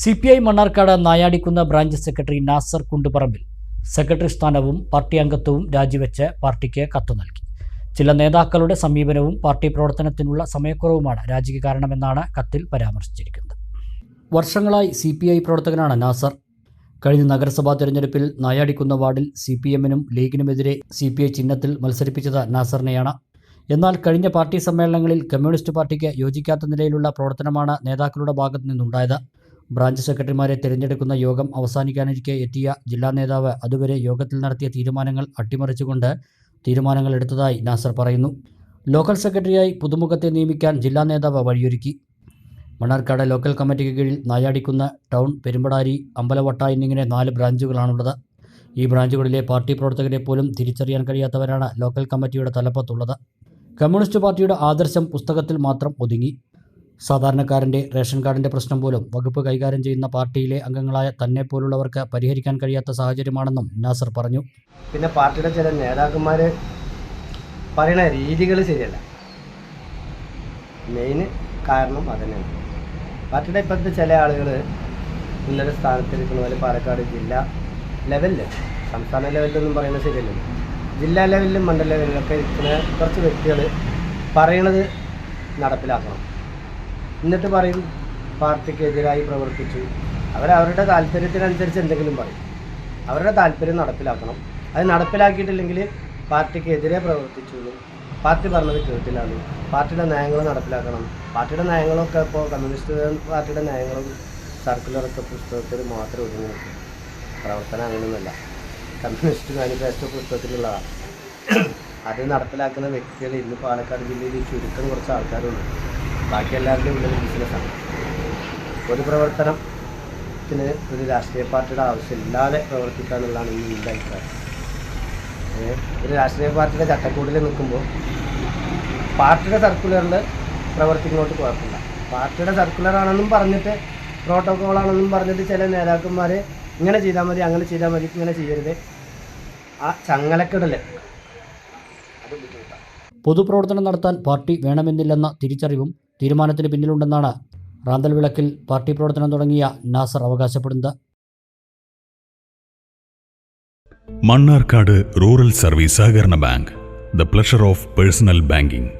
C P I Mannarkkad നായാടിക്കുന്ന branch secretary Nasar Kundupparambil secretary സ്ഥാനവും party അംഗത്വവും രാജിവെച്ച് പാർട്ടിക്ക് കത്തു നൽകി. ചില നേതാക്കളുടെ സമീപനവും പാർട്ടി പ്രവർത്തനത്തിനുള്ള സമയക്കുറവുമാണ് രാജിക്ക് കാരണമെന്നാണ് കത്തിൽ പരാമർശിച്ചിരിക്കുന്നത്. വർഷങ്ങളായി സി പി ഐ പ്രവർത്തകനാണ് നാസർ. കഴിഞ്ഞ നഗരസഭാ തെരഞ്ഞെടുപ്പിൽ നായാടിക്കുന്ന വാർഡിൽ സി പി എമ്മിനും ലീഗിനുമെതിരെ സി പി ഐ ചിഹ്നത്തിൽ മത്സരിപ്പിച്ചത് നാസറിനെയാണ്. എന്നാൽ കഴിഞ്ഞ പാർട്ടി സമ്മേളനങ്ങളിൽ കമ്മ്യൂണിസ്റ്റ് പാർട്ടിക്ക് യോജിക്കാത്ത നിലയിലുള്ള പ്രവർത്തനമാണ് നേതാക്കളുടെ ഭാഗത്തു നിന്നുണ്ടായത്. ബ്രാഞ്ച് സെക്രട്ടറിമാരെ തിരഞ്ഞെടുക്കുന്ന യോഗം അവസാനിക്കാനിരിക്കെ എത്തിയ ജില്ലാ നേതാവ് അതുവരെ യോഗത്തിൽ നടത്തിയ തീരുമാനങ്ങൾ അട്ടിമറിച്ചുകൊണ്ട് തീരുമാനങ്ങൾ എടുത്തതായി നാസർ പറയുന്നു. ലോക്കൽ സെക്രട്ടറിയായി പുതുമുഖത്തെ നിയമിക്കാൻ ജില്ലാ നേതാവ് വഴിയൊരുക്കി. മണ്ണാർക്കാട് ലോക്കൽ കമ്മിറ്റിക്ക് കീഴിൽ നായാടിക്കുന്ന ടൗൺ പെരുമ്പടാരി അമ്പലവട്ട എന്നിങ്ങനെ നാല് ബ്രാഞ്ചുകളാണുള്ളത്. ഈ ബ്രാഞ്ചുകളിലെ പാർട്ടി പ്രവർത്തകരെ പോലും തിരിച്ചറിയാൻ കഴിയാത്തവരാണ് ലോക്കൽ കമ്മിറ്റിയുടെ തലപ്പത്തുള്ളത്. കമ്മ്യൂണിസ്റ്റ് പാർട്ടിയുടെ ആദർശം പുസ്തകത്തിൽ മാത്രം ഒതുങ്ങി. സാധാരണക്കാരന്റെ റേഷൻ കാർഡിന്റെ പ്രശ്നം പോലും വകുപ്പ് കൈകാര്യം ചെയ്യുന്ന പാർട്ടിയിലെ അംഗങ്ങളായ തന്നെ പോലുള്ളവർക്ക് പരിഹരിക്കാൻ കഴിയാത്ത സാഹചര്യമാണെന്നും നാസർ പറഞ്ഞു. പിന്നെ പാർട്ടിയുടെ ചില നേതാക്കന്മാർ പറയുന്ന രീതികൾ ശരിയല്ല. മെയിൻ കാരണം അതന്നെയാണ് പാർട്ടിയുടെ ഇപ്പോഴത്തെ ചില ആളുകൾ ഉന്നത സ്ഥാനത്തിരിക്കുന്ന പോലെ പാലക്കാട് ജില്ല ലെവലിൽ സംസ്ഥാന ലെവലിലൊന്നും പറയുന്നത് ശരിയല്ല. ജില്ലാ ലെവലിലും മണ്ഡല ലെവലിലൊക്കെ ഇരിക്കുന്ന കുറച്ച് വ്യക്തികൾ പറയണത് നടപ്പിലാക്കണം. എന്നിട്ട് പറയും പാർട്ടിക്കെതിരായി പ്രവർത്തിച്ചു. അവരവരുടെ താല്പര്യത്തിനനുസരിച്ച് എന്തെങ്കിലും പറയും. അവരുടെ താല്പര്യം നടപ്പിലാക്കണം. അത് നടപ്പിലാക്കിയിട്ടില്ലെങ്കിൽ പാർട്ടിക്കെതിരെ പ്രവർത്തിച്ചു എന്നും. പാർട്ടി പറഞ്ഞത് കേട്ടില്ലാണ് പാർട്ടിയുടെ നയങ്ങൾ നടപ്പിലാക്കണം. പാർട്ടിയുടെ നയങ്ങളൊക്കെ ഇപ്പോൾ കമ്മ്യൂണിസ്റ്റ് പാർട്ടിയുടെ നയങ്ങളും സർക്കുലറൊക്കെ പുസ്തകത്തിൽ മാത്രം ഒതുങ്ങി നിൽക്കും പ്രവർത്തനം അങ്ങനെയൊന്നുമല്ല. കമ്മ്യൂണിസ്റ്റ് മാനിഫെസ്റ്റോ പുസ്തകത്തിലുള്ളതാണ് അത് നടപ്പിലാക്കുന്ന വ്യക്തികൾ ഇന്ന് പാലക്കാട് ജില്ലയിൽ ചുരുക്കം കുറച്ച് ആൾക്കാരുണ്ട്. ബാക്കി എല്ലാവരുടെയും ഉള്ളത് ബിസിനസ്സാണ്. പൊതുപ്രവർത്തനത്തിന് ഒരു രാഷ്ട്രീയ പാർട്ടിയുടെ ആവശ്യമില്ലാതെ പ്രവർത്തിക്കുക എന്നുള്ളതാണ് ഈ എന്റെ അഭിപ്രായം. ഒരു രാഷ്ട്രീയ പാർട്ടിയുടെ ചട്ടക്കൂടിൽ നിൽക്കുമ്പോൾ പാർട്ടിയുടെ സർക്കുലറിൽ പ്രവർത്തിക്കുന്നോട്ട് കുഴപ്പമില്ല. പാർട്ടിയുടെ സർക്കുലറാണെന്നും പറഞ്ഞിട്ട് പ്രോട്ടോക്കോളാണെന്നും പറഞ്ഞിട്ട് ചില നേതാക്കന്മാർ ഇങ്ങനെ ചെയ്താൽ മതി അങ്ങനെ ചെയ്താൽ മതി ഇങ്ങനെ ചെയ്യരുത്. ആ ചങ്ങലക്കിടൽ പൊതുപ്രവർത്തനം നടത്താൻ പാർട്ടി വേണമെന്നില്ലെന്ന തിരിച്ചറിവും തീരുമാനത്തിന് പിന്നിലുണ്ടെന്നാണ് റാന്തൽ വിളക്കിൽ പാർട്ടി പ്രവർത്തനം തുടങ്ങിയ നാസർ അവകാശപ്പെടുന്നത്. മണ്ണാർക്കാട് റൂറൽ സർവീസ് സഹകരണ bank the pleasure of personal banking.